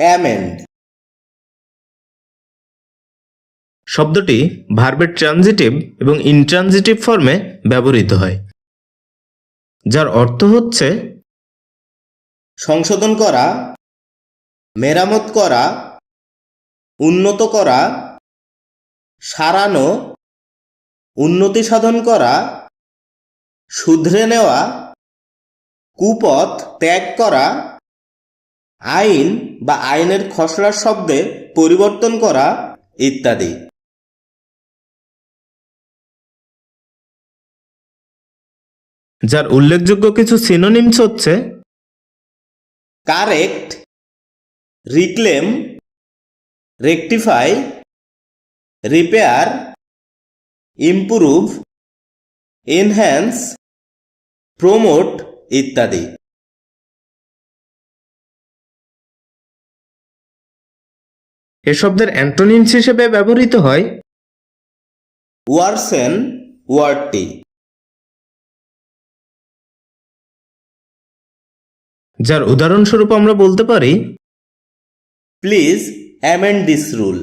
Amend. শব্দটি ভার্বের transitive এবং ইনট্রানজিটিভ ফর্মে ব্যবহৃত হয় যার অর্থ হচ্ছে সংশোধন করা মেরামত করা উন্নত করা সারানো উন্নতি সাধন করা শুধরে নেওয়া কুপথ ত্যাগ করা আইন বা আইনের খসড়া শব্দে পরিবর্তন করা ইত্যাদি। যার উল্লেখযোগ্য কিছু সিনোনিমস হচ্ছে correct reclaim rectify repair improve enhance promote ইত্যাদি। এ শব্দের অ্যান্টোনিমস হিসেবে ব্যবহৃত হয় ওয়ারসেন ওয়ার্ডটি যার উদাহরণস্বরূপ আমরা বলতে পারি প্লিজ অ্যামেন্ড দিস রুল।